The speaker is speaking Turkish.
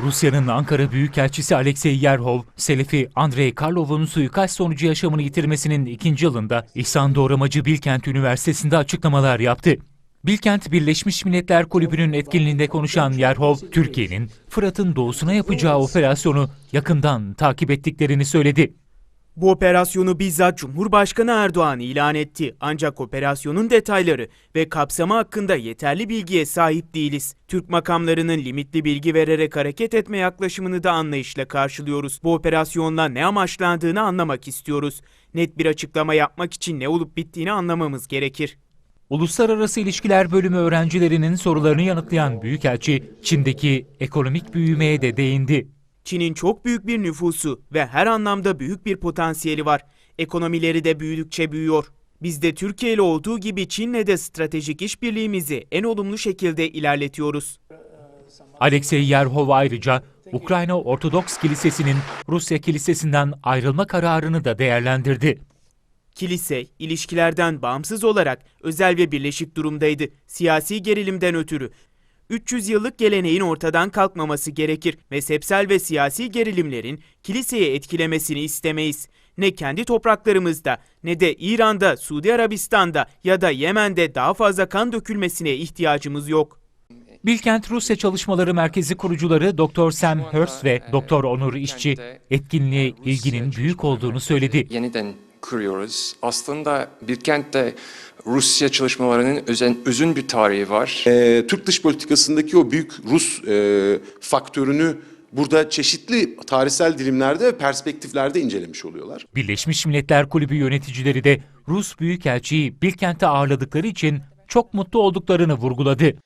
Rusya'nın Ankara Büyükelçisi Alexey Yerhov, Selefi Andrei Karlov'un suikast sonucu yaşamını yitirmesinin ikinci yılında İhsan Doğramacı Bilkent Üniversitesi'nde açıklamalar yaptı. Bilkent Birleşmiş Milletler Kulübü'nün etkinliğinde konuşan Yerhov, Türkiye'nin Fırat'ın doğusuna yapacağı operasyonu yakından takip ettiklerini söyledi. Bu operasyonu bizzat Cumhurbaşkanı Erdoğan ilan etti. Ancak operasyonun detayları ve kapsamı hakkında yeterli bilgiye sahip değiliz. Türk makamlarının limitli bilgi vererek hareket etme yaklaşımını da anlayışla karşılıyoruz. Bu operasyonla ne amaçlandığını anlamak istiyoruz. Net bir açıklama yapmak için ne olup bittiğini anlamamız gerekir. Uluslararası İlişkiler Bölümü öğrencilerinin sorularını yanıtlayan Büyükelçi, Çin'deki ekonomik büyümeye de değindi. Çin'in çok büyük bir nüfusu ve her anlamda büyük bir potansiyeli var. Ekonomileri de büyüdükçe büyüyor. Biz de Türkiye ile olduğu gibi Çin'le de stratejik işbirliğimizi en olumlu şekilde ilerletiyoruz. Alexey Yerhov ayrıca Ukrayna Ortodoks Kilisesi'nin Rusya Kilisesi'nden ayrılma kararını da değerlendirdi. Kilise, ilişkilerden bağımsız olarak özel ve birleşik durumdaydı. Siyasi gerilimden ötürü. 300 yıllık geleneğin ortadan kalkmaması gerekir. Mezhepsel ve siyasi gerilimlerin kiliseyi etkilemesini istemeyiz. Ne kendi topraklarımızda ne de İran'da, Suudi Arabistan'da ya da Yemen'de daha fazla kan dökülmesine ihtiyacımız yok. Bilkent Rusya Çalışmaları Merkezi kurucuları Dr. Sam Hurst ve Dr. Onur İşçi etkinliğe ilginin büyük olduğunu söyledi. Yeniden kuruyoruz. Aslında Bilkent'te Rusya çalışmalarının özen, özün bir tarihi var. Ee, Türk dış politikasındaki o büyük Rus e, faktörünü burada çeşitli tarihsel dilimlerde ve perspektiflerde incelemiş oluyorlar. Birleşmiş Milletler Kulübü yöneticileri de Rus Büyükelçiyi Bilkent'te ağırladıkları için çok mutlu olduklarını vurguladı.